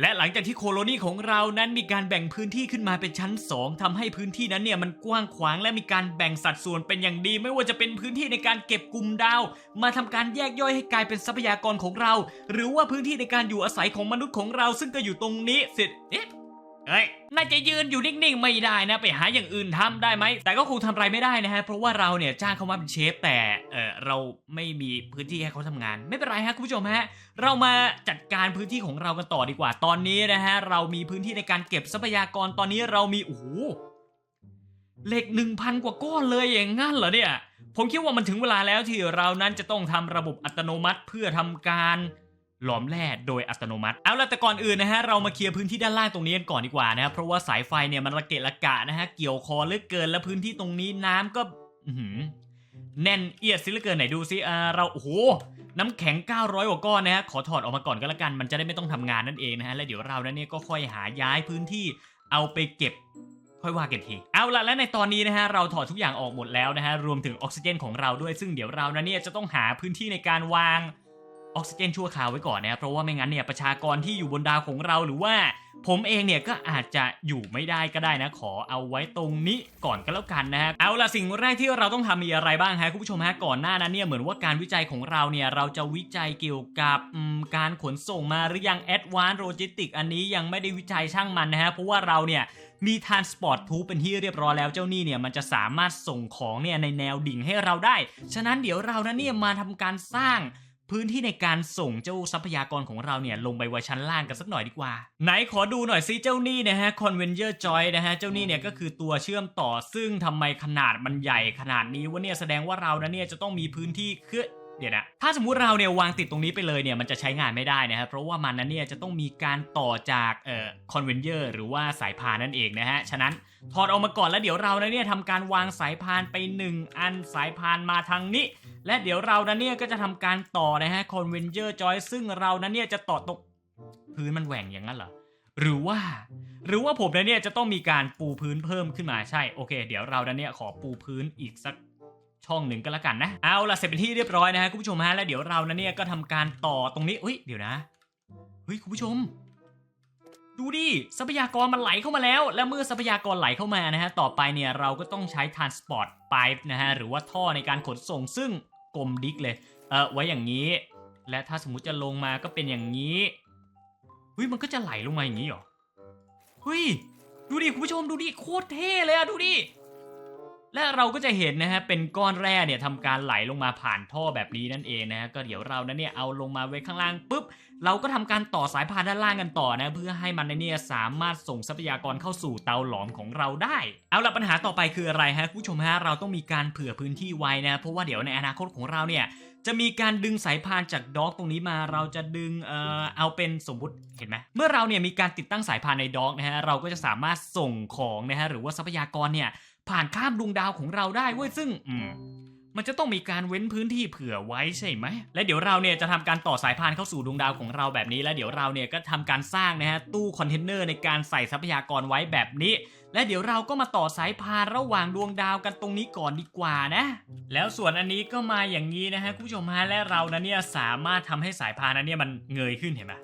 และหลังจากที่โคโลนีของเรานั้นมีการแบ่งพื้นที่ขึ้นมาเป็นชั้น 2ทำให้พื้นที่นั้นเนี่ยมันกว้างขวางและมีการแบ่งสัดส่วนเป็นอย่างดี ไม่ว่าจะเป็นพื้นที่ในการเก็บกลุ่มดาว มาทำการแยกย่อยให้กลายเป็นทรัพยากรของเรา หรือว่าพื้นที่ในการอยู่อาศัยของมนุษย์ของเรา ซึ่งก็อยู่ตรงนี้เสร็จเอ๊ะ เอ้ยน่าจะยืนอยู่นิ่งๆไม่ได้นะ ไปหาอย่างอื่นทำได้ไหม แต่ก็คงทำอะไรไม่ได้นะฮะ เพราะว่าเราเนี่ยจ้างเขามาเป็นเชฟแต่เออเราไม่มีพื้นที่ให้เขาทำงาน ไม่เป็นไรฮะคุณผู้ชมฮะ เรามาจัดการพื้นที่ของเรากันต่อดีกว่า ตอนนี้นะฮะเรามีพื้นที่ในการเก็บทรัพยากรตอนนี้เรามีโอ้โหเหล็กหนึ่งพันกว่าก้อนเลยอย่างงั้นเหรอเนี่ย ผมคิดว่ามันถึงเวลาแล้วที่เรานั้นจะต้องทำระบบอัตโนมัติเพื่อทำการ หลอมแร่โดยอัตโนมัติ เอาละแต่ก่อนอื่นนะฮะเรามาเคลียร์พื้นที่ด้านล่างตรงนี้กันก่อนดีกว่านะครับเพราะว่าสายไฟเนี่ยมันระเกะระกะนะฮะเกี่ยวคอเลือเกินและพื้นที่ตรงนี้น้ำก็แน่นเอียดซิเลือเกินไหนดูซิอ่าเราโอ้โหน้ำแข็ง 900กว่าก้อนนะฮะขอถอดออกมาก่อนก็แล้วกัน มันจะได้ไม่ต้องทำงานนั่นเองนะฮะแล้วเดี๋ยวเรานั้นเนี่ยก็ค่อยหาย้ายพื้นที่เอาไปเก็บค่อยว่ากันทีเอาละและในตอนนี้นะฮะเราถอดทุกอย่างออกหมดแล้วนะฮะรวมถึงออกซิเจนของเราด้วยซึ่งเดี๋ยวเรานะเนี่ยจะต้องหาพื้นที่ในการวาง ออกซิเจนชั่วคราวไว้ก่อนนะครับเพราะว่าไม่งั้นเนี่ยประชากรที่อยู่บนดาวของเราหรือว่า ผมเองเนี่ยก็อาจจะอยู่ไม่ได้ก็ได้นะขอเอาไว้ตรงนี้ก่อนก็แล้วกันนะฮะเอาละสิ่งแรกที่เราต้องทำมีอะไรบ้างฮะคุณผู้ชมฮะก่อนหน้านั้นเนี่ยเหมือนว่าการวิจัยของเราเนี่ยเราจะวิจัยเกี่ยวกับการขนส่งมาหรือยัง Advanced Logistics อันนี้ยังไม่ได้วิจัยช่างมันนะฮะเพราะว่าเราเนี่ยมี Transport t u b เป็นที่เรียบร้อยแล้วเจ้านี่เนี่ยมันจะสามารถส่งของเนี่ยในแนวดิ่งให้เราได้ ฉะนั้นเดี๋ยวเรานะเนี่ยมาทำการสร้าง พื้นที่ในการส่งเจ้าทรัพยากรของเราเนี่ยลงไปไว้ชั้นล่างกันสักหน่อยดีกว่า ไหนขอดูหน่อยซิเจ้านี่นะฮะ Conveyor Joy นะฮะ เจ้านี่เนี่ยก็คือตัวเชื่อมต่อซึ่งทำไมขนาดมันใหญ่ขนาดนี้วะเนี่ยแสดงว่าเรานะเนี่ยจะต้องมีพื้นที่คือ เดี๋ยวนะ ถ้าสมมุติเราเนี่ยวางติดตรงนี้ไปเลยเนี่ยมันจะใช้งานไม่ได้นะครับ เพราะว่ามันนั้นเนี่ยจะต้องมีการต่อจากเอ่อคอนเวนเยอร์หรือว่าสายพานนั่นเองนะฮะ ฉะนั้นถอดออกมาก่อนแล้วเดี๋ยวเรานเนี่ยทำการวางสายพานไป 1 อันสายพานมาทางนี้ และเดี๋ยวเรานเนี่ยก็จะทำการต่อนะฮะคอนเวนเยอร์จอยซึ่งเรานเนี่ยจะต่อตรงพื้นมันแหว่งอย่างนั้นเหรอหรือว่า หรือว่าผมนเนี่ยจะต้องมีการปูพื้นเพิ่มขึ้นมาใช่โอเค เดี๋ยวเรานเนี่ยขอปูพื้นอีกสัก ช่องหนึ่งก็แล้วกันนะ เอาละเสร็จเป็นที่เรียบร้อยนะฮะคุณผู้ชมฮะแล้วเดี๋ยวเรานะเนี่ยก็ทำการต่อตรงนี้อุ้ยเดี๋ยวนะเฮ้ยคุณผู้ชม ดูดิทรัพยากรมันไหลเข้ามาแล้ว และเมื่อทรัพยากรไหลเข้ามานะฮะต่อไปเนี่ยเราก็ต้องใช้ transport pipe นะฮะหรือว่าท่อในการขนส่งซึ่งกลมดิกเลยเออไว้อย่างนี้ และถ้าสมมุติจะลงมาก็เป็นอย่างนี้เฮ้ยมันก็จะไหลลงมาอย่างนี้เหรอเฮ้ยดูดิคุณผู้ชมดูดิโคตรเท่เลยอะดูดิ และเราก็จะเห็นนะฮะเป็นก้อนแร่เนี่ยทำการไหลลงมาผ่านท่อแบบนี้นั่นเองนะฮะก็เดี๋ยวเรานั้นเนี่ยเอาลงมาไว้ข้างล่างปุ๊บเราก็ทำการต่อสายพานด้านล่างกันต่อนะเพื่อให้มันเนี่ยสามารถส่งทรัพยากรเข้าสู่เตาหลอมของเราได้ เอาละปัญหาต่อไปคืออะไรฮะผู้ชมฮะเราต้องมีการเผื่อพื้นที่ไว้นะเพราะว่าเดี๋ยวในอนาคตของเราเนี่ยจะมีการดึงสายพานจากด็อกตรงนี้มาเราจะดึงเอ่อเอาเป็นสมมุติเห็นไหมเมื่อเราเนี่ยมีการติดตั้งสายพานในด็อกนะฮะเราก็จะสามารถส่งของนะฮะหรือว่าทรัพยากรเนี่ย ผ่านข้ามดวงดาวของเราได้เว้ยซึ่งอืมมันจะต้องมีการเว้นพื้นที่เผื่อไว้ใช่ไหม และเดี๋ยวเราเนี่ยจะทำการต่อสายพานเข้าสู่ดวงดาวของเราแบบนี้ และเดี๋ยวเราเนี่ยก็ทำการสร้างนะฮะตู้คอนเทนเนอร์ในการใส่ทรัพยากรไว้แบบนี้ และเดี๋ยวเราก็มาต่อสายพานระหว่างดวงดาวกันตรงนี้ก่อนดีกว่านะ แล้วส่วนอันนี้ก็มาอย่างนี้นะฮะคุณผู้ชมฮะและเรานะเนี่ยสามารถทำให้สายพานนั้นเนี่ยมันเงยขึ้นเห็นไหม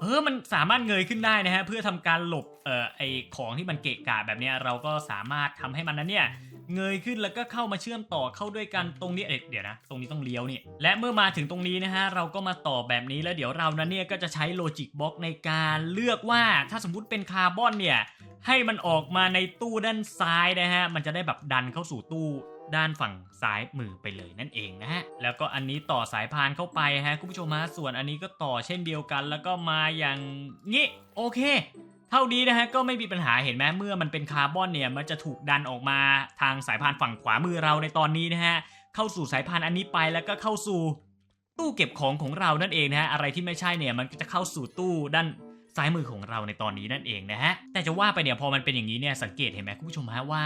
เออมันสามารถเงยขึ้นได้นะฮะเพื่อทำการหลบเอ่อไอของที่มันเกะกะแบบเนี้ยเราก็สามารถทำให้มันนั้นเนี่ยเงยขึ้นแล้วก็เข้ามาเชื่อมต่อเข้าด้วยกันตรงนี้เอ๊ะเดี๋ยวนะตรงนี้ต้องเลี้ยวนี่และเมื่อมาถึงตรงนี้นะฮะเราก็มาต่อแบบนี้แล้วเดี๋ยวเรานั้นเนี่ยก็จะใช้โลจิกบล็อกในการเลือกว่าถ้าสมมุติเป็นคาร์บอนเนี่ยให้มันออกมาในตู้ด้านซ้ายนะฮะมันจะได้แบบดันเข้าสู่ตู้ ด้านฝั่งซ้ายมือไปเลยนั่นเองนะฮะ แล้วก็อันนี้ต่อสายพานเข้าไปฮะคุณผู้ชมฮะส่วนอันนี้ก็ต่อเช่นเดียวกันแล้วก็มาอย่างงี้โอเคเท่านี้นะฮะก็ไม่มีปัญหาเห็นไหมเมื่อมันเป็นคาร์บอนเนี่ยมันจะถูกดันออกมาทางสายพานฝั่งขวามือเราในตอนนี้นะฮะเข้าสู่สายพานอันนี้ไปแล้วก็เข้าสู่ตู้เก็บของของเรานั่นเองนะฮะอะไรที่ไม่ใช่เนี่ยมันก็จะเข้าสู่ตู้ด้านซ้ายมือของเราในตอนนี้นั่นเองนะฮะแต่จะว่าไปเนี่ยพอมันเป็นอย่างนี้เนี่ยสังเกตเห็นไหมคุณผู้ชมฮะว่า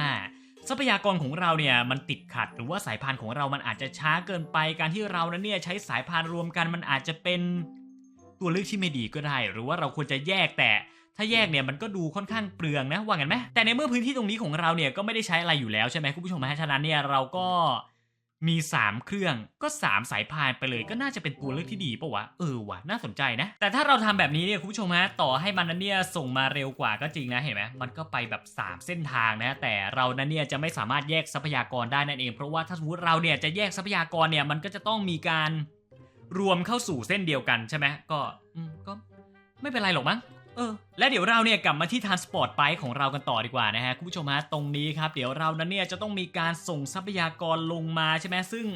ทรัพยากรของเราเนี่ยมันติดขัดหรือว่าสายพานของเรามันอาจจะช้าเกินไป การที่เรานั้นเนี่ยใช้สายพานรวมกันมันอาจจะเป็นตัวเลือกที่ไม่ดีก็ได้ หรือว่าเราควรจะแยกแต่ถ้าแยกเนี่ยมันก็ดูค่อนข้างเปลืองนะว่างั้นไหมแต่ในเมื่อพื้นที่ตรงนี้ของเราเนี่ยก็ไม่ได้ใช้อะไรอยู่แล้วใช่ไหมคุณผู้ชมฮะฉะนั้นเนี่ยเราก็ มี 3 เครื่องก็ 3 สายพานไปเลยก็น่าจะเป็นตัวเลือกที่ดีปะวะ เออวะน่าสนใจนะ แต่ถ้าเราทำแบบนี้เนี่ยคุณผู้ชมฮะต่อให้มันนั้นเนี่ยส่งมาเร็วกว่าก็จริงนะเห็นไหมมันก็ไปแบบ 3 เส้นทางนะแต่เรานั้นเนี่ยจะไม่สามารถแยกทรัพยากรได้นั่นเอง เพราะว่าถ้าสมมติเราเนี่ยจะแยกทรัพยากรเนี่ยมันก็จะต้องมีการรวมเข้าสู่เส้นเดียวกันใช่ไหมก็ก็ไม่เป็นไรหรอกมั้ง เออและเดี๋ยวเราเนี่ยกลับมาที่ทานสปอร์ตไ e ของเรากันต่อดีกว่านะฮะคุณผู้ชมฮะตรงนี้ครับเดี๋ยวเรานั้นเนี่ยจะต้องมีการส่งทรัพยากรลงมาใช่ไหมซึ่ง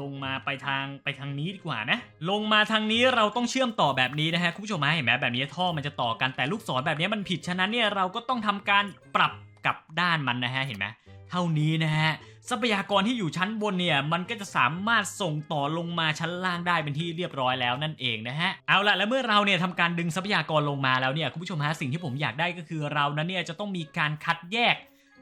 ลงมาไปทางไปทางนี้ดีกว่านะ ลงมาทางนี้เราต้องเชื่อมต่อแบบนี้นะฮะคุณผู้ชมฮะเห็นไหมแบบนี้ท่อมันจะต่อกันแต่ลูกศรแบบนี้มันผิดฉะนั้นเนี่ยเราก็ต้องทำการปรับกับด้านมันนะฮะเห็นไหม เท่านี้นะฮะทรัพยากรที่อยู่ชั้นบนเนี่ยมันก็จะสามารถส่งต่อลงมาชั้นล่างได้เป็นที่เรียบร้อยแล้วนั่นเองนะฮะเอาละแล้วเมื่อเราเนี่ยทำการดึงทรัพยากรลงมาแล้วเนี่ยคุณผู้ชมฮะสิ่งที่ผมอยากได้ก็คือเรานั้นเนี่ยจะต้องมีการคัดแยก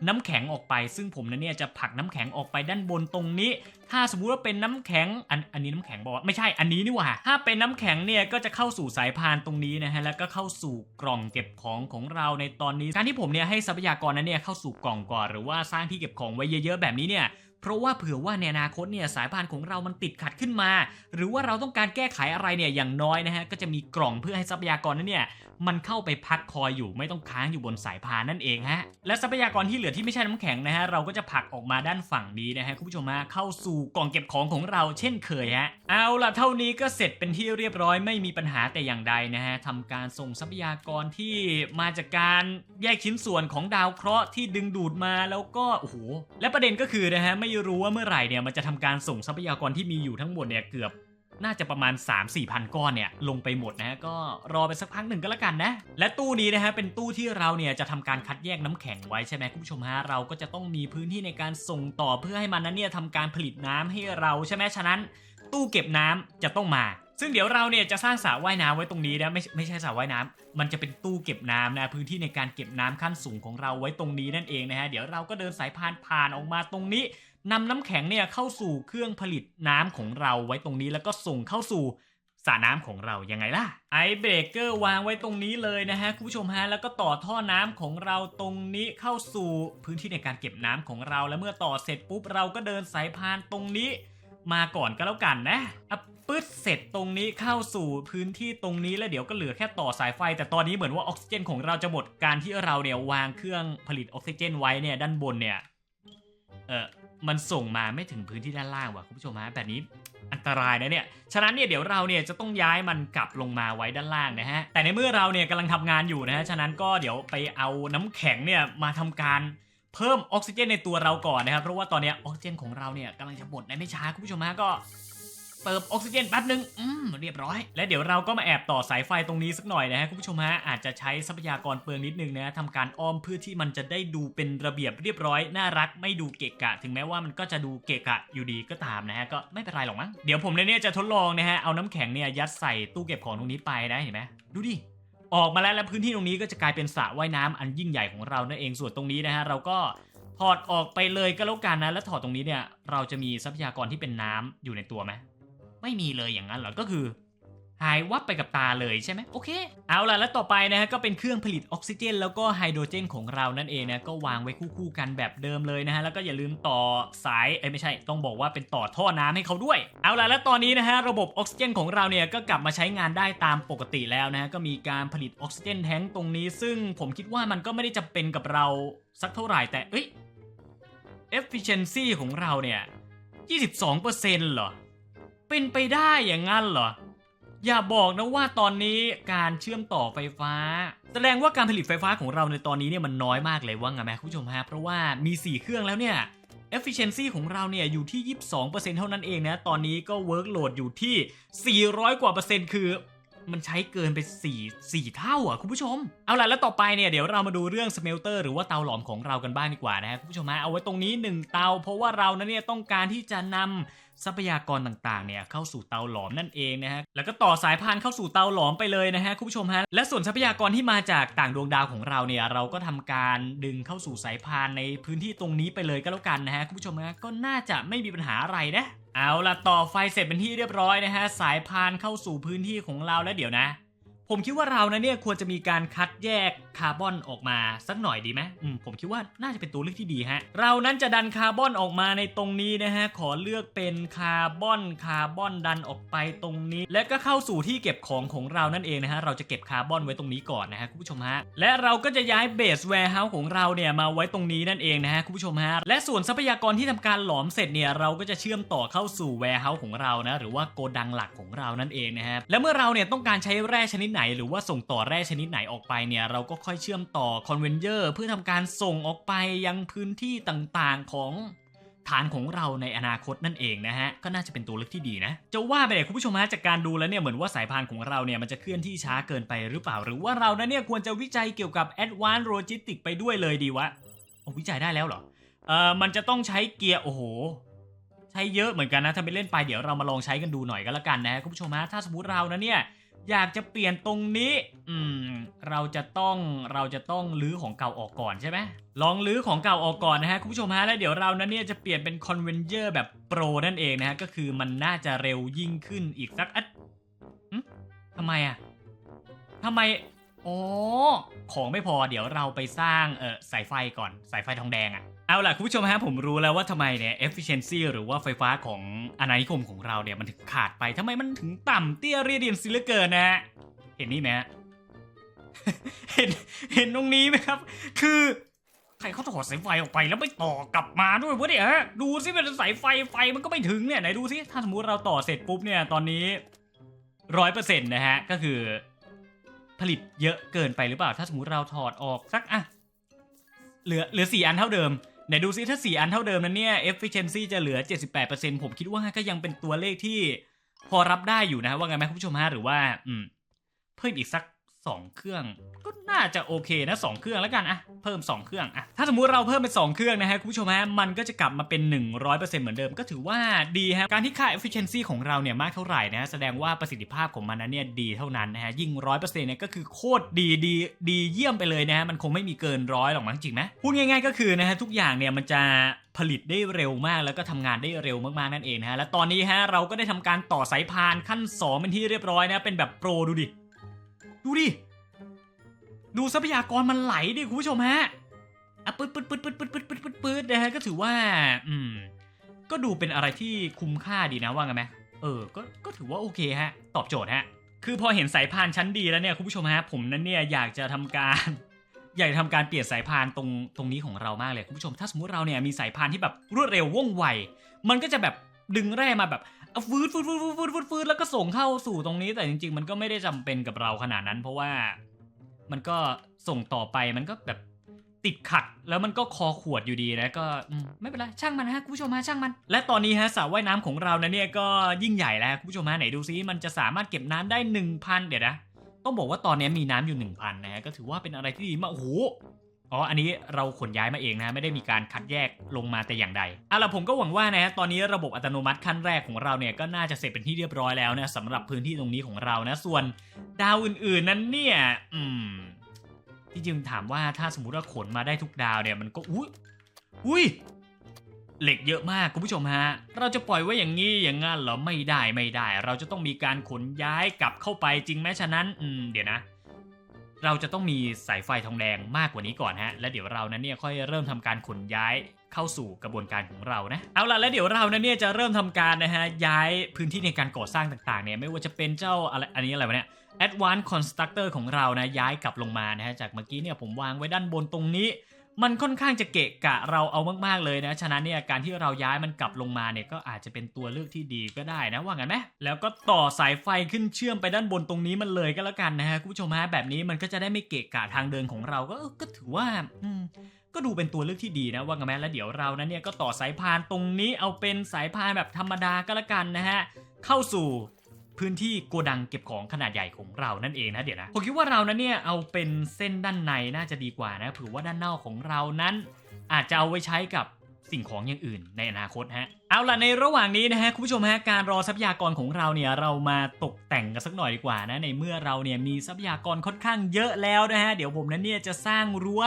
น้ำแข็งออกไป ซึ่งผมนั้นเนี่ยจะผลักน้ำแข็งออกไปด้านบนตรงนี้ ถ้าสมมุติว่าเป็นน้ำแข็งอันอันนี้น้ำแข็งบอกว่าไม่ใช่อันนี้นี่หว่า ถ้าเป็นน้ำแข็งเนี่ยก็จะเข้าสู่สายพานตรงนี้นะฮะแล้วก็เข้าสู่กล่องเก็บของของเราในตอนนี้การที่ผมเนี่ยให้ทรัพยากรนั้นเนี่ยเข้าสู่กล่องก่อนหรือว่าสร้างที่เก็บของไว้เยอะๆแบบนี้เนี่ย เพราะว่าเผื่อว่าในอนาคตเนี่ยสายพานของเรามันติดขัดขึ้นมา หรือว่าเราต้องการแก้ไขอะไรเนี่ยอย่างน้อยนะฮะก็จะมีกล่องเพื่อให้ทรัพยากรนั้นเนี่ยมันเข้าไปพักคอยอยู่ไม่ต้องค้างอยู่บนสายพานนั่นเองฮะและทรัพยากรที่เหลือที่ไม่ใช่น้ำแข็งนะฮะเราก็จะผลักออกมาด้านฝั่งนี้นะฮะคุณผู้ชมฮะเข้าสู่กล่องเก็บของของเราเช่นเคยฮะเอาล่ะเท่านี้ก็เสร็จเป็นที่เรียบร้อยไม่มีปัญหาแต่อย่างใดนะฮะทำการส่งทรัพยากรที่มาจากการแยกชิ้นส่วนของดาวเคราะห์ที่ดึงดูดมาแล้วก็โอ้โหและประเด็นก็คือนะฮะไม่รู้ว่าเมื่อไหร่เนี่ยมันจะทำการส่งทรัพยากรที่มีอยู่ทั้งหมดเนี่ยเกือบน่าจะประมาณ 3 4พันก้อนเนี่ยลงไปหมดนะฮะก็รอไปสักพักหนึ่งก็แล้วกันนะ และตู้นี้นะฮะเป็นตู้ที่เราเนี่ยจะทำการคัดแยกน้ำแข็งไว้ใช่ไหมคุณผู้ชมฮะเราก็จะต้องมีพื้นที่ในการส่งต่อเพื่อให้มันนั้นเนี่ยทำการผลิตน้ำให้เราใช่ไหมฉะนั้น ตู้เก็บน้ำจะต้องมา ซึ่งเดี๋ยวเราเนี่ยจะสร้างสระว่ายน้ำไว้ตรงนี้นะไม่ไม่ใช่สระว่ายน้ำมันจะเป็นตู้เก็บน้ำนะพื้นที่ในการเก็บน้ำขั้นสูงของเราไว้ตรงนี้นั่นเองนะฮะเดี๋ยวเราก็เดินสายพานผ่านออกมาตรงนี้ นำน้ำแข็งเนี่ยเข้าสู่เครื่องผลิตน้ำของเราไว้ตรงนี้แล้วก็ส่งเข้าสู่สระน้ำของเรายังไงล่ะไอเบรกเกอร์วางไว้ตรงนี้เลยนะฮะคุณผู้ชมฮะแล้วก็ต่อท่อน้ำของเราตรงนี้เข้าสู่พื้นที่ในการเก็บน้ำของเรา แล้วเมื่อต่อเสร็จปุ๊บเราก็เดินสายพานตรงนี้ มาก่อนก็แล้วกันนะอะปึ๊ดเสร็จตรงนี้เข้าสู่พื้นที่ตรงนี้แล้วเดี๋ยวก็เหลือแค่ต่อสายไฟ แต่ตอนนี้เหมือนว่าออกซิเจนของเราจะหมดการที่เราเนี่ยวางเครื่องผลิตออกซิเจนไว้เนี่ยด้านบนเนี่ยเออ มันส่งมาไม่ถึงพื้นที่ด้านล่างว่ะคุณผู้ชมฮะแบบนี้อันตรายนะเนี่ยฉะนั้นเนี่ยเดี๋ยวเราเนี่ยจะต้องย้ายมันกลับลงมาไว้ด้านล่างนะฮะแต่ในเมื่อเราเนี่ยกำลังทำงานอยู่นะฮะฉะนั้นก็เดี๋ยวไปเอาน้ำแข็งเนี่ยมาทำการเพิ่มออกซิเจนในตัวเราก่อนนะครับเพราะว่าตอนนี้ออกซิเจนของเราเนี่ยกำลังจะหมดในไม่ช้าคุณผู้ชมฮะก็ เติมออกซิเจนแป๊บนึงอืมเรียบร้อย และเดี๋ยวเราก็มาแอบต่อสายไฟตรงนี้สักหน่อยนะฮะคุณผู้ชมฮะอาจจะใช้ทรัพยากรเปลืองนิดนึงนะทำการอ้อมเพื่อที่มันจะได้ดูเป็นระเบียบเรียบร้อยน่ารักไม่ดูเกะกะ ถึงแม้ว่ามันก็จะดูเกะกะอยู่ดีก็ตามนะฮะก็ไม่เป็นไรหรอกมั้งเดี๋ยวผมเนี่ยจะทดลองนะฮะเอาน้ำแข็งเนี่ยยัดใส่ตู้เก็บของตรงนี้ไปนะเห็นไหมดูดิออกมาแล้วและพื้นที่ตรงนี้ก็จะกลายเป็นสระว่ายน้ำอันยิ่งใหญ่ของเรานั่นเองส่วนตรงนี้นะฮะเราก็ถอดออกไปเลยก็แล้วกันนะ แล้วถอดตรงนี้เนี่ยเราจะมีทรัพยากรที่เป็นน้ำอยู่ในตัวไหม ไม่มีเลยอย่างนั้นเหรอ ก็คือหายวับไปกับตาเลยใช่ไหมโอเค เอาล่ะแล้วต่อไปนะฮะก็เป็นเครื่องผลิตออกซิเจน แล้วก็ไฮโดรเจนของเรานั่นเองนะก็วางไว้คู่ๆกันแบบเดิมเลยนะฮะแล้วก็อย่าลืมต่อสายเอ้ยไม่ใช่ต้องบอกว่าเป็นต่อท่อน้ำให้เขาด้วย เอาล่ะแล้วตอนนี้นะฮะระบบออกซิเจนของเราเนี่ยก็กลับมาใช้งานได้ตามปกติแล้วนะฮะก็มีการผลิตออกซิเจนแท้งตรงนี้ ซึ่งผมคิดว่ามันก็ไม่ได้จำเป็นกับเราสักเท่าไหร่แต่เอ้ย efficiency ของเราเนี่ย22%เหรอ เป็นไปได้อย่างนั้นเหรอ อย่าบอกนะว่าตอนนี้การเชื่อมต่อไฟฟ้า แสดงว่าการผลิตไฟฟ้าของเราในตอนนี้เนี่ยมันน้อยมากเลยว่าไงแม่คุณผู้ชมฮะเพราะว่ามี 4 เครื่องแล้วเนี่ย efficiency ของเราเนี่ยอยู่ที่ 22%เท่านั้นเองนะ ตอนนี้ก็ workload อยู่ที่ 400 กว่าเปอร์เซ็นต์คือ มันใช้เกินไป4 4เท่าอะคุณผู้ชม เอาล่ะแล้วต่อไปเนี่ยเดี๋ยวเรามาดูเรื่องสเมลเตอร์หรือว่าเตาหลอมของเรากันบ้างดีกว่านะฮะคุณผู้ชมฮะเอาไว้ตรงนี้ 1 เตา เพราะว่าเรานั้นเนี่ยต้องการที่จะนำทรัพยากรต่างๆเนี่ยเข้าสู่เตาหลอมนั่นเองนะฮะแล้วก็ต่อสายพานเข้าสู่เตาหลอมไปเลยนะฮะคุณผู้ชมฮะและส่วนทรัพยากรที่มาจากต่างดวงดาวของเราเนี่ยเราก็ทำการดึงเข้าสู่สายพานในพื้นที่ตรงนี้ไปเลยก็แล้วกันนะฮะคุณผู้ชมฮะก็น่าจะไม่มีปัญหาอะไรนะ เอาล่ะต่อไฟเสร็จเป็นที่เรียบร้อยนะฮะ สายพานเข้าสู่พื้นที่ของเราแล้วเดี๋ยวนะ ผมคิดว่าเรานะเนี่ยควรจะมีการคัดแยกคาร์บอนออกมาสักหน่อยดีไหมอืมผมคิดว่าน่าจะเป็นตัวเลือกที่ดีฮะ เรานั้นจะดันคาร์บอนออกมาในตรงนี้นะฮะ ขอเลือกเป็นคาร์บอนคาร์บอนดันออกไปตรงนี้ และก็เข้าสู่ที่เก็บของของเรานั่นเองนะฮะ เราจะเก็บคาร์บอนไว้ตรงนี้ก่อนนะฮะคุณผู้ชมฮะ และเราก็จะย้ายเบสแวร์เฮาส์ของเราเนี่ยมาไว้ตรงนี้นั่นเองนะฮะคุณผู้ชมฮะ และส่วนทรัพยากรที่ทำการหลอมเสร็จเนี่ยเราก็จะเชื่อมต่อเข้าสู่แวร์เฮาส์ของเรานะหรือว่าโกดังหลักของเรานั่นเองนะฮะ และเมื่อเราเนี่ยต้องการใช้แร่ชนิดไหนหรือว่าส่งต่อแร่ชนิดไหนออกไปเนี่ยเราก็ค่อยเชื่อมต่อคอนเวนเยอร์เพื่อทำการส่งออกไปยังพื้นที่ต่างๆของฐานของเราในอนาคตนั่นเองนะฮะ ก็น่าจะเป็นตัวเลือกที่ดีนะ จะว่าไปเนี่ยคุณผู้ชมฮะจากการดูแล้วเนี่ยเหมือนว่าสายพานของเราเนี่ยมันจะเคลื่อนที่ช้าเกินไปหรือเปล่า หรือว่าเรานั้นเนี่ยควรจะวิจัยเกี่ยวกับ Advanced Logistics ไปด้วยเลยดีวะโอ้วิจัยได้แล้วเหรอเอ่อมันจะต้องใช้เกียร์โอ้โหใช้เยอะเหมือนกันนะถ้าไปเล่นไปเดี๋ยวเรามาลองใช้กันดูหน่อยก็แล้วกันนะคุณผู้ชมฮะถ้าสมมติเรานะเนี่ย อยากจะเปลี่ยนตรงนี้ อืม เราจะต้อง เราจะต้องลื้อของเก่าออกก่อนใช่ไหม ลองลื้อของเก่าออกก่อนนะฮะคุณผู้ชมฮะ แล้วเดี๋ยวเรานั้นเนี่ยจะเปลี่ยนเป็นคอนเวนเจอร์แบบโปรนั่นเองนะฮะ ก็คือมันน่าจะเร็วยิ่งขึ้นอีกสักอัดทำไมอะทำไม อ๋อ ของไม่พอเดี๋ยวเราไปสร้างเออสายไฟก่อนสายไฟทองแดงอะ่ะเอาล่ะคุณผู้ชมฮะผมรู้แล้วว่าทำไมเนี่ย efficiency หรือว่าไฟฟ้าของอาณานิคมของเราเนี่ยมันถึงขาดไปทำไมมันถึงต่ำเตี้ยเรียดินซิลเกินนะฮะเห็นนี่ไหมเห็นเห็นตรงนี้ไหมครับ คือใครเขาถอดสายไฟออกไปแล้วไม่ต่อกลับมาด้วยวะเนี่ยฮะดูสิเป็นสายไฟไฟมันก็ไม่ถึงเนี่ยไหนดูสิถ้าสมมติเราต่อเสร็จปุ๊บเนี่ยตอนนี้ร้อยเปอร์เซ็นต์นะฮะก็คือ ผลิตเยอะเกินไปหรือเปล่า ถ้าสมมติเราถอดออกสักอะเหลือเหลือสี่อันเท่าเดิมไหนดูซิถ้าสี่อันเท่าเดิมนั้นเนี่ย efficiency จะเหลือ 78%ผมคิดว่าก็ยังเป็นตัวเลขที่พอรับได้อยู่นะว่าไงไหมคุณผู้ชมฮะหรือว่า อืม เพิ่มอีกสัก 2 เครื่องก็น่าจะโอเคนะ 2 เครื่องแล้วกันอะเพิ่ม 2 เครื่องอะถ้าสมมุติเราเพิ่มเป็น2เครื่องนะฮะคุณผู้ชมฮะมันก็จะกลับมาเป็น 100%เหมือนเดิมก็ถือว่าดีฮะการที่ค่า efficiency ของเราเนี่ยมากเท่าไหร่นะฮะแสดงว่าประสิทธิภาพของมันนั้นเนี่ยดีเท่านั้นนะฮะยิ่ง 100%เนี่ยก็คือโคตรดีดีดีเยี่ยมไปเลยนะฮะมันคงไม่มีเกินร้อยหรอกมั้งจริงไหมพูดง่าย ๆ ก็คือนะฮะทุกอย่างเนี่ยมันจะผลิตได้เร็วมากแล้วก็ทำงานได้เร็วมากๆนั่นเองนะฮะและตอนนี้ฮะเราก็ได้ทำการต่อสายพานขั้นสองเป็นที่เรียบร้อยนะเป็นแบบโปรดูดิ ดูดิ ดูทรัพยากรมันไหลดิคุณผู้ชมฮะอะปืดปืดปืดปืดปืดปืดปืดปืดปืดนะฮะก็ถือว่า อืม ก็ดูเป็นอะไรที่คุ้มค่าดีนะว่ากันไหมเออ ก็ ก็ถือว่าโอเคฮะ ตอบโจทย์ฮะ คือพอเห็นสายพานชั้นดีแล้วเนี่ยคุณผู้ชมฮะ ผมนั้นเนี่ยอยากจะทำการ อยากจะทำการเปลี่ยนสายพานตรง ตรงนี้ของเรามากเลยคุณผู้ชม ถ้าสมมติเราเนี่ยมีสายพานที่แบบรวดเร็วว่องไว มันก็จะแบบ ดึงแร่มาแบบฟืดฟืดฟืดฟืดฟืดฟืดฟดแล้วก็ส่งเข้าสู่ตรงนี้แต่จริง ๆ มันก็ไม่ได้จำเป็นกับเราขนาดนั้น เพราะว่ามันก็ส่งต่อไปมันก็แบบติดขัดแล้วมันก็คอขวดอยู่ดีนะก็ไม่เป็นไรช่างมันฮะคุณผู้ชมฮะช่างมัน และตอนนี้ฮะสระว่ายน้ำของเรานะเนี่ยก็ยิ่งใหญ่แล้วคุณผู้ชมฮะไหนดูซิมันจะสามารถเก็บน้ำได้ 1,000 เดี๋ยวนะต้องบอกว่าตอนนี้มีน้ำอยู่ 1,000นะฮะก็ถือว่าเป็นอะไรที่ดีมากโอ้โห อ๋อ อันนี้เราขนย้ายมาเองนะ ไม่ได้มีการคัดแยกลงมาแต่อย่างใดเอาล่ะผมก็หวังว่านะตอนนี้ระบบอัตโนมัติขั้นแรกของเราเนี่ยก็น่าจะเสร็จเป็นที่เรียบร้อยแล้วนะสำหรับพื้นที่ตรงนี้ของเรานะ ส่วนดาวอื่นๆนั้นเนี่ยอืมที่จริงถามว่าถ้าสมมติว่าขนมาได้ทุกดาวเนี่ยมันก็อุ้ยอุ้ยเหล็กเยอะมากคุณผู้ชมฮะ เราจะปล่อยไว้อย่างนี้อย่างงั้นเหรอไม่ได้ไม่ได้ เราจะต้องมีการขนย้ายกลับเข้าไปจริงไหมฉะนั้นอืมเดี๋ยวนะ เราจะต้องมีสายไฟทองแดงมากกว่านี้ก่อนฮะ และเดี๋ยวเรานั้นเนี่ยค่อยเริ่มทำการขนย้ายเข้าสู่กระบวนการของเรานะ เอาล่ะ แล้วเดี๋ยวเรานั้นเนี่ยจะเริ่มทำการนะฮะย้ายพื้นที่ในการก่อสร้างต่างๆเนี่ยไม่ว่าจะเป็นเจ้าอะไรอันนี้อะไรวะเนี่ย Advanced Constructor ของเรานะย้ายกลับลงมานะฮะจากเมื่อกี้เนี่ยผมวางไว้ด้านบนตรงนี้ มันค่อนข้างจะเกะกะเราเอามากๆเลยนะ ฉะนั้นเนี่ยการที่เราย้ายมันกลับลงมาเนี่ยก็อาจจะเป็นตัวเลือกที่ดีก็ได้นะว่างั้นไหมแล้วก็ต่อสายไฟขึ้นเชื่อมไปด้านบนตรงนี้มันเลยก็แล้วกันนะฮะคุณผู้ชมฮะแบบนี้มันก็จะได้ไม่เกะกะทางเดินของเราก็ก็ถือว่าอืมก็ดูเป็นตัวเลือกที่ดีนะว่ากันไหมแล้วเดี๋ยวเรานั้นเนี่ยก็ต่อสายพานตรงนี้เอาเป็นสายพานแบบธรรมดาก็แล้วกันนะฮะเข้าสู่ พื้นที่โกดังเก็บของขนาดใหญ่ของเรานั่นเองนะเดี๋ยวนะผมคิดว่าเรานั้นเนี่ยเอาเป็นเส้นด้านในน่าจะดีกว่านะถือว่าด้านนอกของเรานั้น อาจจะเอาไว้ใช้กับสิ่งของอย่างอื่นในอนาคตฮะเอาล่ะในระหว่างนี้นะฮะคุณผู้ชมฮะการรอทรัพยากรของเราเนี่ยเรามาตกแต่งกันสักหน่อยดีกว่านะในเมื่อเราเนี่ยมีทรัพยากรค่อนข้างเยอะแล้วนะฮะเดี๋ยวผมนั้นเนี่ยจะสร้างรั้ว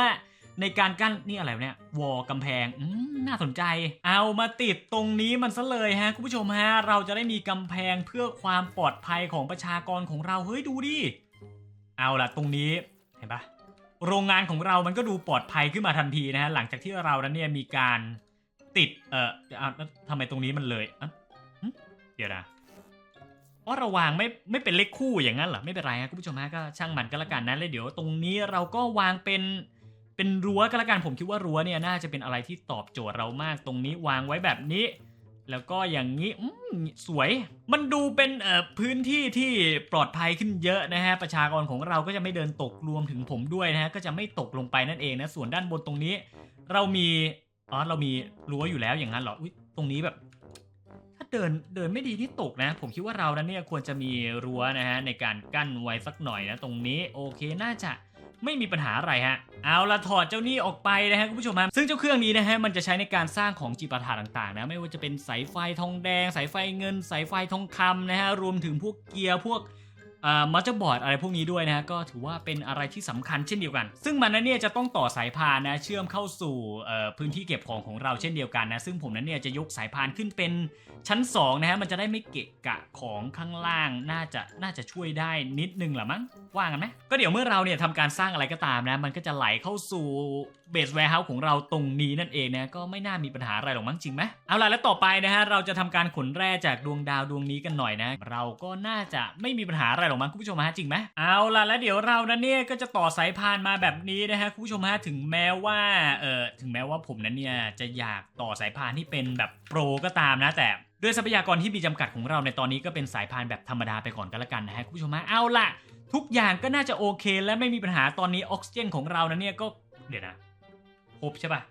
ในการกั้นนี่อะไรเนี่ยวอลกำแพงอืน่าสนใจ เอามาติดตรงนี้มันซะเลยฮะคุณผู้ชมฮะเราจะได้มีกำแพงเพื่อความปลอดภัยของประชากรของเราเฮ้ยดูดิเอาล่ะตรงนี้เห็นปะโรงงานของเรามันก็ดูปลอดภัยขึ้นมาทันทีนะฮะหลังจากที่เรานั้นเนี่ยมีการติดเอ่อทำไมตรงนี้มันเลยเดี๋ยวนะอ๋อราวางไม่ไม่เป็นเลขคู่อย่างนั้นเหรอไม่เป็นไรฮะคุณผู้ชมฮะก็ช่างมันก็แล้วกันนะแล้วเดี๋ยวตรงนี้เราก็วางเป็น เป็นรั้วก็แล้วกันผมคิดว่ารั้วเนี่ยน่าจะเป็นอะไรที่ตอบโจทย์เรามากตรงนี้วางไว้แบบนี้ แล้วก็อย่างนี้อืสวย มันดูเป็นเอ่อพื้นที่ที่ปลอดภัยขึ้นเยอะนะฮะประชากรของเราก็จะไม่เดินตกรวมถึงผมด้วยนะฮะก็จะไม่ตกลงไปนั่นเองนะส่วนด้านบนตรงนี้ เรามีอ๋อเรามีรั้วอยู่แล้วอย่างนั้นเหรออุ๊ยตรงนี้แบบ ถ้าเดินเดินไม่ดีที่ตกนะ ผมคิดว่าเรานั้นเนี่ยควรจะมีรั้วนะฮะในการกั้นไว้สักหน่อยนะตรงนี้โอเคน่าจะ ไม่มีปัญหาอะไรฮะ เอาละถอดเจ้านี่ออกไปนะฮะคุณผู้ชมฮะซึ่งเจ้าเครื่องนี้นะฮะมันจะใช้ในการสร้างของจิปาถาต่างๆนะไม่ว่าจะเป็นสายไฟทองแดง สายไฟเงิน สายไฟทองคำนะฮะรวมถึงพวกเกียร์พวก มัจบอร์ดอะไรพวกนี้ด้วยนะก็ถือว่าเป็นอะไรที่สำคัญเช่นเดียวกัน ซึ่งมันนั้นเนี่ยจะต้องต่อสายพานนะเชื่อมเข้าสู่พื้นที่เก็บของของเราเช่นเดียวกันนะซึ่งผมนั้นเนี่ยจะยกสายพานขึ้นเป็นชั้น2นะฮะมันจะได้ไม่เกะกะของข้างล่างน่าจะน่าจะช่วยได้นิดนึงหละมั้งว่ากันไหมก็เดี๋ยวเมื่อเราเนี่ยทำการสร้างอะไรก็ตามนะมันก็จะไหลเข้าสู่เบสแวร์เฮาส์ของเราตรงนี้นั่นเองนะก็ไม่น่ามีปัญหาอะไรหรอกมั้งจริงไหมเอาล่ะแล้วต่อไปนะฮะเราจะทำการขนแร่จากดวงดาวดวงนี้กันหน่อยนะ เราก็น่าจะไม่มีปัญหาอะไรหรอกมั้งคุณผู้ชมฮะจริงไหมเอาล่ะแล้วเดี๋ยวเรานั้นเนี่ยก็จะต่อสายพานมาแบบนี้นะฮะคุณผู้ชมฮะถึงแม้ว่าเออถึงแม้ว่าผมนั้นเนี่ยจะอยากต่อสายพานที่เป็นแบบโปรก็ตามนะแต่ด้วยทรัพยากรที่มีจำกัดของเราในตอนนี้ก็เป็นสายพานแบบธรรมดาไปก่อนก็แล้วกันนะฮะคุณผู้ชมฮะเอาล่ะ ทุกอย่างก็น่าจะโอเค และไม่มีปัญหาตอนนี้ออกซิเจนของเรานะเนี่ยก็เดี๋ยวนะ ครบใช่ปะ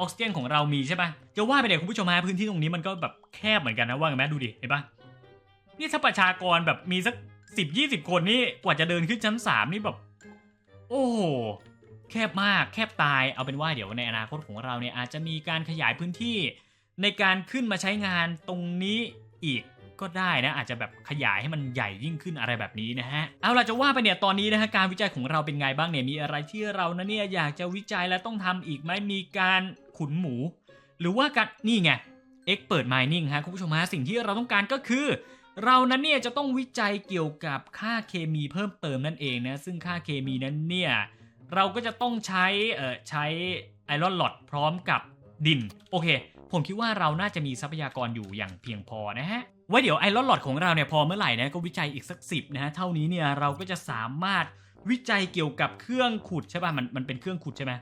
ออกซิเจนของเรามีใช่ปะจะว่าไปเนี่ยคุณผู้ชมฮะพื้นที่ตรงนี้มันก็แบบแคบเหมือนกันนะว่าไงไหมดูดิเห็นปะนี่ถ้าประชากรแบบมีสักสิบยี่สิบคนนี่กว่าจะเดินขึ้นชั้นสามนี่แบบ โอ้โหแคบมากแคบตายเอาเป็นว่าเดี๋ยวในอนาคตของเราเนี่ยอาจจะมีการขยายพื้นที่ในการขึ้นมาใช้งานตรงนี้อีก ก็ได้นะอาจจะแบบขยายให้มันใหญ่ยิ่งขึ้นอะไรแบบนี้นะฮะเอาล่ะจะว่าไปเนี่ยตอนนี้นะฮะการวิจัยของเราเป็นไงบ้างเนี่ยมีอะไรที่เรานะเนี่ยอยากจะวิจัยและต้องทำอีกไหมมีการขุนหมู หรือว่าการนี่ไง X เปิด mining ฮะคุณผู้ชมฮะสิ่งที่เราต้องการก็คือ เรานั้นเนี่ยจะต้องวิจัยเกี่ยวกับค่าเคมีเพิ่มเติมนั่นเองนะซึ่งค่าเคมีนั้นเนี่ยเราก็จะต้องใช้เอ่อใช้ไอรอนหลอดพร้อมกับดิน โอเค ผมคิดว่าเราน่าจะมีทรัพยากรอยู่อย่างเพียงพอนะฮะ ไว้เดี๋ยวไอรอนหลอดของเราเนี่ยพอเมื่อไหร่นะก็วิจัยอีกสักสิบนะฮะเท่านี้เนี่ยเราก็จะสามารถวิจัยเกี่ยวกับเครื่องขุดใช่ป่ะมันมันเป็นเครื่องขุดใช่ไหม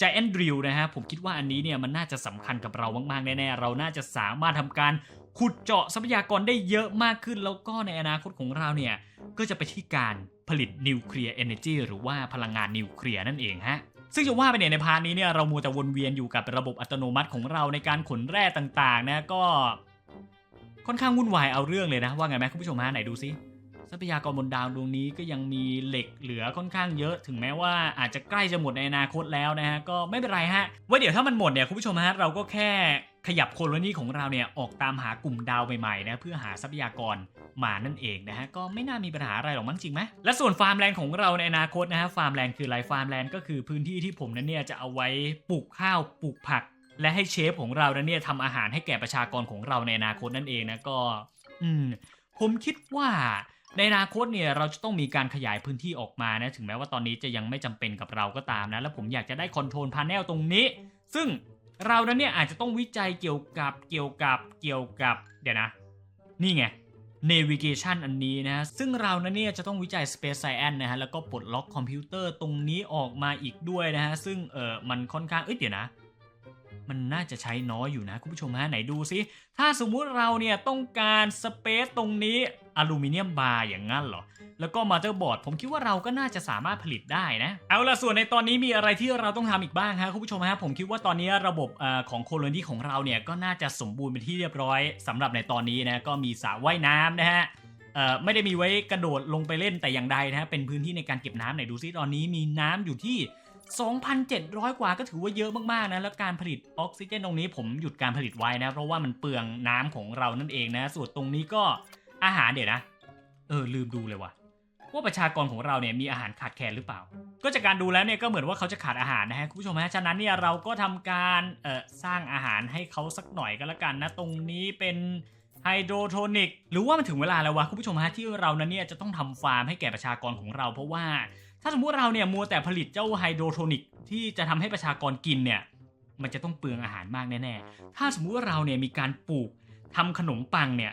Giant Drill นะฮะผมคิดว่าอันนี้เนี่ยมันน่าจะสำคัญกับเรามากๆแน่ๆเราน่าจะสามารถทำการขุดเจาะทรัพยากรได้เยอะมากขึ้น แล้วก็ในอนาคตของเราเนี่ยก็จะไปที่การผลิตนิวเคลียร์เอเนจีหรือว่าพลังงานนิวเคลียร์นั่นเองฮะซึ่งจะว่าไปเนี่ยในพาร์ทนี้เนี่ยเรามัวแต่วนเวียนอยู่กับระบบอัตโนมัติของเราในการขนแร่ต่างๆนะก็ ค่อนข้างวุ่นวายเอาเรื่องเลยนะ ว่าไงไหมคุณผู้ชมฮะไหนดูซิทรัพยากรบนดาวดวงนี้ก็ยังมีเหล็กเหลือค่อนข้างเยอะ ถึงแม้ว่าอาจจะใกล้จะหมดในอนาคตแล้วนะฮะก็ไม่เป็นไรฮะไว่าเดี๋ยวถ้ามันหมดเนี่ยคุณผู้ชมฮะเราก็แค่ขยับโคโลนีของเราเนี่ยออกตามหากลุ่มดาวใหม่ๆนะเพื่อหาทรัพยากรมานั่นเองนะฮะก็ไม่น่ามีปัญหาอะไรหรอกมั้งจริงไหมและส่วนฟาร์มแลนด์ของเราในอนาคตนะฮะฟาร์มแลนด์คืออะไรฟาร์มแลนด์ก็คือพื้นที่ที่ผมนั้นเนี่ยจะเอาไว้ปลูกข้าวปลูกผัก และให้เชฟของเรานั้นเนี่ยทำอาหารให้แก่ประชากรของเราในอนาคตนั่นเองนะก็ อืม ผมคิดว่าในอนาคตเนี่ยเราจะต้องมีการขยายพื้นที่ออกมานะถึงแม้ว่าตอนนี้จะยังไม่จำเป็นกับเราก็ตามนะ แล้วผมอยากจะได้คอนโทรลพาเนลตรงนี้ ซึ่งเรานั้นเนี่ยอาจจะต้องวิจัยเกี่ยวกับเกี่ยวกับเกี่ยวกับ เดี๋ยวนะ นี่ไง navigation อันนี้นะ ซึ่งเรานั้นเนี่ยจะต้องวิจัย space science นะฮะแล้วก็ปลดล็อกคอมพิวเตอร์ตรงนี้ออกมาอีกด้วยนะฮะซึ่งเออมันค่อนข้างเอ้ยเดี๋ยวนะ มันน่าจะใช้น้อยอยู่นะคุณผู้ชมฮะไหนดูซิ ถ้าสมมุติเราเนี่ยต้องการสเปซตรงนี้อลูมิเนียมบาร์อย่างนั้นเหรอ แล้วก็มาเตอร์บอร์ดผมคิดว่าเราก็น่าจะสามารถผลิตได้นะ เอาละส่วนในตอนนี้มีอะไรที่เราต้องทำอีกบ้างฮะคุณผู้ชมฮะผมคิดว่าตอนนี้ระบบอของโคโลนีของเราเนี่ยก็น่าจะสมบูรณ์เป็นที่เรียบร้อยสำหรับในตอนนี้นะก็มีสระว่ายน้ำนะฮะไม่ได้มีไว้กระโดดลงไปเล่นแต่อย่างใดนะฮะเป็นพื้นที่ในการเก็บน้ำไหนดูซิตอนนี้มีน้ำอยู่ที่ 2,700 กว่าก็ถือว่าเยอะมากๆนะ แล้วการผลิตออกซิเจนตรงนี้ผมหยุดการผลิตไว้นะ เพราะว่ามันเปลืองน้ำของเรานั่นเองนะ ส่วนตรงนี้ก็อาหารเดี๋ยวนะ เออลืมดูเลยว่ะ ว่าประชากรของเราเนี่ยมีอาหารขาดแคลนหรือเปล่า ก็จากการดูแล้วเนี่ยก็เหมือนว่าเขาจะขาดอาหารนะฮะคุณผู้ชมฮะ ฉะนั้นเนี่ยเราก็ทำการเอ่อสร้างอาหารให้เขาสักหน่อยก็แล้วกันนะ ตรงนี้เป็นไฮโดรโทนิกหรือว่ามันถึงเวลาแล้ววะคุณผู้ชมฮะที่เรานั้นเนี่ยจะต้องทำฟาร์มให้แก่ประชากรของเรา เพราะว่า ถ้าสมมติเราเนี่ยมัวแต่ผลิตเจ้าไฮโดรโทนิกที่จะทำให้ประชากรกินเนี่ย มันจะต้องเปลืองอาหารมากแน่ๆ ถ้าสมมุติว่าเราเนี่ยมีการปลูกทำขนมปังเนี่ย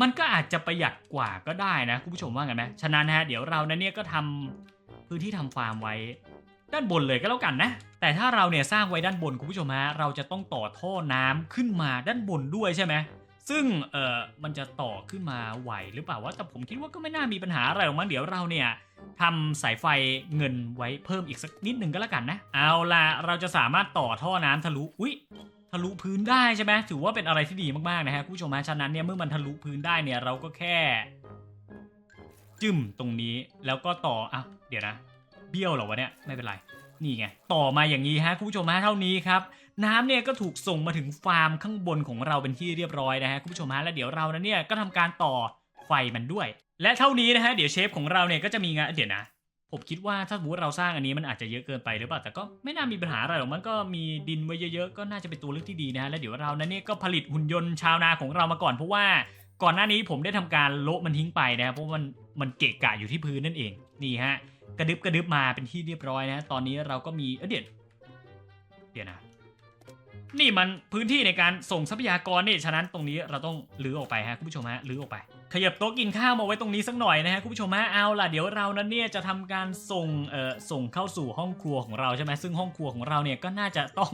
มันก็อาจจะประหยัดกว่าก็ได้นะคุณผู้ชมว่าไงไหมฉะนั้นนะเดี๋ยวเรานั้นเนี่ยก็ทำพื้นที่ทำฟาร์มไว้ด้านบนเลยก็แล้วกันนะ แต่ถ้าเราเนี่ยสร้างไว้ด้านบนคุณผู้ชมฮะ เราจะต้องต่อท่อน้ำขึ้นมาด้านบนด้วยใช่ไหม ซึ่งเออมันจะต่อขึ้นมาไหวหรือเปล่าวะแต่ผมคิดว่าก็ไม่น่ามีปัญหาอะไรหรอกมั้งเดี๋ยวเราเนี่ยทำสายไฟเงินไว้เพิ่มอีกสักนิดหนึ่งก็แล้วกันนะ เอาล่ะเราจะสามารถต่อท่อน้ำทะลุอุ้ยทะลุพื้นได้ใช่ไหมถือว่าเป็นอะไรที่ดีมากๆนะฮะคุณผู้ชมฮะฉะนั้นเนี่ยเมื่อมันทะลุพื้นได้เนี่ยเราก็แค่ จึมตรงนี้แล้วก็ต่ออะเดี๋ยวนะ เบี้ยวเหรอวะเนี่ยไม่เป็นไร นี่ไงต่อมาอย่างนี้ฮะคุณผู้ชมฮะเท่านี้ครับ น้ำเนี่ยก็ถูกส่งมาถึงฟาร์มข้างบนของเราเป็นที่เรียบร้อยนะฮะคุณผู้ชมฮะแล้วเดี๋ยวเรานั้นเนี่ยก็ทำการต่อไฟมันด้วย และเท่านี้นะฮะเดี๋ยวเชฟของเราเนี่ยก็จะมีงานเดี๋ยวนะผมคิดว่าถ้าสมมติเราสร้างอันนี้มันอาจจะเยอะเกินไปหรือเปล่าแต่ก็ไม่น่ามีปัญหาอะไรหรอกมันก็มีดินไว้เยอะๆก็น่าจะเป็นตัวเลือกที่ดีนะฮะแล้วเดี๋ยวเรานั้นเนี่ยก็ผลิตหุ่นยนต์ชาวนาของเรามาก่อนเพราะว่าก่อนหน้านี้ผมได้ทำการโละมันทิ้งไปนะครับเพราะมันมันเกะกะอยู่ที่พื้นนั่นเองนี่ฮะกระดึบกระดึบมาเป็นที่เรียบร้อยนะ ตอนนี้เราก็มีเเดี๋ยวเดี๋ยวนะ นี่มันพื้นที่ในการส่งทรัพยากรนี่ฉะนั้นตรงนี้เราต้องลื้อออกไปฮะคุณผู้ชมฮะลื้อออกไป ขยับโต๊ะกินข้าวมาไว้ตรงนี้สักหน่อยนะฮะคุณผู้ชมฮะเอาล่ะเดี๋ยวเรานั้นเนี่ยจะทำการส่งเอ่อส่งเข้าสู่ห้องครัวของเราใช่ไหมซึ่งห้องครัวของเราเนี่ยก็น่าจะต้อง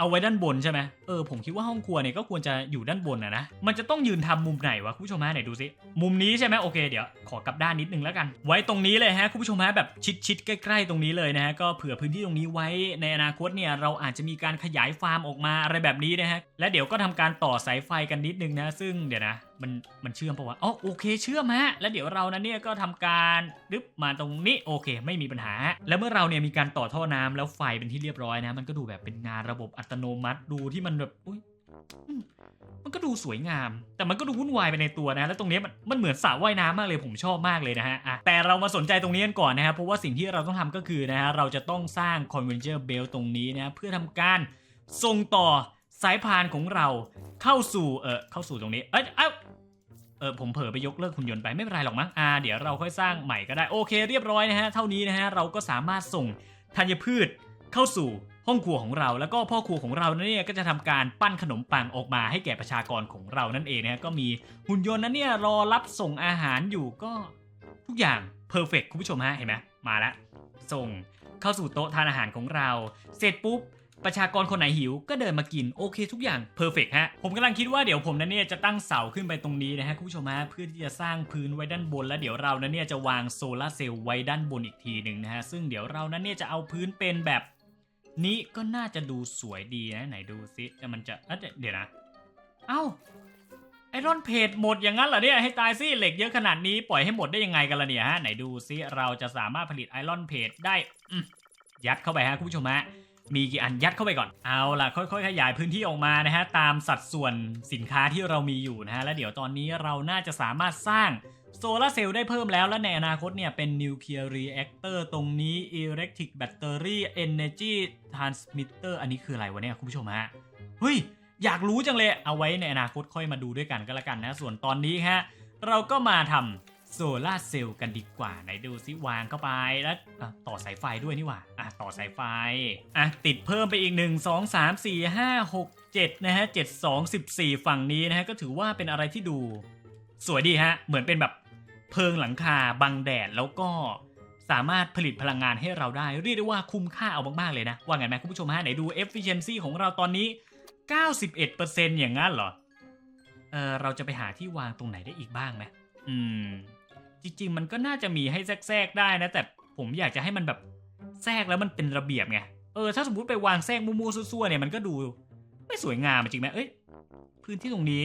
เอาไว้ด้านบนใช่ไหมเออผมคิดว่าห้องครัวเนี่ยก็ควรจะอยู่ด้านบนนะนะมันจะต้องยืนทำมุมไหนวะคุณผู้ชมฮะไหนดูซิมุมนี้ใช่ไหมโอเคเดี๋ยวขอกลับด้านนิดนึงแล้วกัน ไว้ตรงนี้เลยฮะคุณผู้ชมฮะแบบชิดๆใกล้ ๆ ตรงนี้เลยนะฮะก็เผื่อพื้นที่ตรงนี้ไว้ในอนาคตเนี่ยเราอาจจะมีการขยายฟาร์มออกมาอะไรแบบนี้นะฮะและเดี๋ยวก็ทำการต่อสายไฟกันนิดนึงนะ ซึ่งเดี๋ยวนะ มันมันเชื่อมปะวะอ๋อโอเคเชื่อมฮะ แล้วเดี๋ยวเรานั้นเนี่ยก็ทำการดึบมาตรงนี้โอเค ไม่มีปัญหา แล้วเมื่อเราเนี่ยมีการต่อท่อน้ำแล้วไฟเป็นที่เรียบร้อยนะ มันก็ดูแบบเป็นงานระบบอัตโนมัติดูที่มันแบบอุ้ยมันก็ดูสวยงาม แต่มันก็ดูวุ่นวายไปในตัวนะ แล้วตรงนี้มันมันเหมือนสระว่ายน้ำมากเลยผมชอบมากเลยนะฮะแต่เรามาสนใจตรงนี้กันก่อนนะฮะเพราะว่าสิ่งที่เราต้องทำก็คือนะฮะเราจะต้องสร้าง conveyor belt ตรงนี้นะเพื่อทำการส่งต่อสายพานของเราเข้าสู่เออเข้าสู่ตรงนี้เอ้ยเอ้า เออผมเผลอไปยกเลิกหุ่นยนต์ไปไม่เป็นไรหรอกมั้งอ่าเดี๋ยวเราค่อยสร้างใหม่ก็ได้โอเคเรียบร้อยนะฮะเท่านี้นะฮะเราก็สามารถส่งธัญพืชเข้าสู่ห้องครัวของเรา แล้วก็พ่อครัวของเราเนี่ยก็จะทำการปั้นขนมปังออกมาให้แก่ประชากรของเรานั่นเองนะฮะก็มีหุ่นยนต์นั้นเนี่ยรอรับส่งอาหารอยู่ก็ทุกอย่างเพอร์เฟกคุณผู้ชมฮะเห็นไหมมาแล้วส่งเข้าสู่โต๊ะทานอาหารของเรา เสร็จปุ๊บ ประชากรคนไหนหิวก็เดินมากินโอเคทุกอย่างเพอร์เฟกฮะผมกำลังคิดว่าเดี๋ยวผมนั้นเนี่ยจะตั้งเสาขึ้นไปตรงนี้นะฮะคุณผู้ชมฮะเพื่อที่จะสร้างพื้นไว้ด้านบน แล้วเดี๋ยวเรานั้นเนี่ยจะวางโซลาร์เซลล์ไว้ด้านบนอีกทีหนึ่งนะฮะซึ่งเดี๋ยวเรานั้นเนี่ยจะเอาพื้นเป็นแบบนี้ก็น่าจะดูสวยดีนะไหนดูซิแต่มันจะเดี๋ยวนะ เอ้าไอรอนเพจหมดอย่างนั้นเหรอเนี่ยให้ตายสิเหล็กเยอะขนาดนี้ปล่อยให้หมดได้ยังไงกันล่ะเนี่ยฮะไหนดูซิเราจะสามารถผลิตไอรอนเพจได้ยัดเข้าไปฮะคุณผู้ชมฮะ มีกี่อันยัดเข้าไปก่อน เอาล่ะค่อยๆ ขยายพื้นที่ออกมานะฮะตามสัดส่วนสินค้าที่เรามีอยู่นะฮะแล้วเดี๋ยวตอนนี้เราน่าจะสามารถสร้างโซลาร์เซลล์ได้เพิ่มแล้วและในอนาคตเนี่ยเป็นนิวเคลียร์รีแอคเตอร์ตรงนี้ Electric Battery Energy Transmitter อันนี้คืออะไรวะเนี่ยคุณผู้ชมฮะเฮ้ยอยากรู้จังเลยเอาไว้ในอนาคตค่อยมาดูด้วยกันก็แล้วกันนะส่วนตอนนี้ฮะเราก็มาทำโซลาร์เซลล์กันดีกว่าไหนดูซิวางเข้าไปแล้วต่อสายไฟด้วยนี่หว่า ต่อสายไฟ อะ ติดเพิ่มไปอีก 1 2 3 4 5 6 7นะฮะ7 2 14 ฝั่งนี้นะฮะก็ถือว่าเป็นอะไรที่ดู สวยดีฮะ เหมือนเป็นแบบเพิงหลังคาบังแดดแล้วก็สามารถผลิตพลังงานให้เราได้ เรียกได้ว่าคุ้มค่าเอามาก ๆ เลยนะ ว่าไงไหมคุณผู้ชมฮะไหนดู efficiency ของเราตอนนี้ 91%อย่างนั้นเหรอ เออเราจะไปหาที่วางตรงไหนได้อีกบ้างไหมอืม จริง ๆ มันก็น่าจะมีให้แทรกๆได้นะ แต่ผมอยากจะให้มันแบบ แทรกแล้วมันเป็นระเบียบไงเออถ้าสมมติไปวางแทรกมั่วๆซั่วๆเนี่ยมันก็ดู ไม่สวยงามจริงไหมเอ้ยพื้นที่ตรงนี้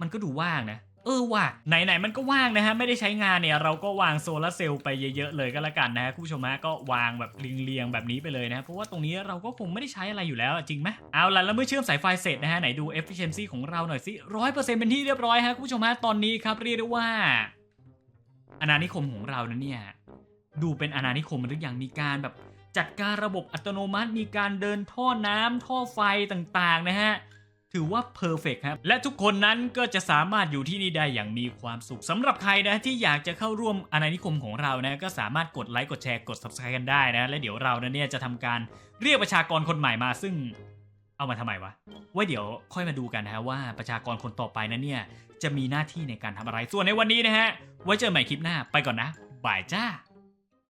มันก็ดูว่างนะเออว่ะไหนๆมันก็ว่างนะฮะไม่ได้ใช้งานเนี่ยเราก็วางโซลาร์เซลล์ไปเยอะๆเลยก็แล้วกันนะฮะคุณผู้ชมฮะก็วางแบบเรียงๆแบบนี้ไปเลยนะเพราะว่าตรงนี้เราก็คงไม่ได้ใช้อะไรอยู่แล้วจริงไหมเอาล่ะแล้วเมื่อเชื่อมสายไฟเสร็จนะฮะไหนดู efficiency ของเราหน่อยสิร้อยเปอร์เซ็นต์เป็นที่เรียบร้อยฮะคุณผู้ชมฮะตอนนี้ครับเรียกได้ว่าอาณานิคมของเรานั้นเนี่ย ดูเป็นอาณานิคมหรือยังมีการแบบจัดการระบบอัตโนมัติ มีการเดินท่อน้ำท่อไฟต่างๆนะฮะ ถือว่าเพอร์เฟกครับ และทุกคนนั้นก็จะสามารถอยู่ที่นี่ได้อย่างมีความสุขสำหรับใครนะที่อยากจะเข้าร่วมอาณานิคมของเรานะก็สามารถกดไลค์กดแชร์กด subscribe กันได้นะและเดี๋ยวเราเนี่ยจะทำการเรียกประชากรคนใหม่มาซึ่งเอามาทำไมวะไว้เดี๋ยวค่อยมาดูกันนะฮะว่าประชากรคนต่อไปนั้นเนี่ยจะมีหน้าที่ในการทำอะไรส่วนในวันนี้นะฮะไว้เจอใหม่คลิปหน้าไปก่อนนะบายจ้า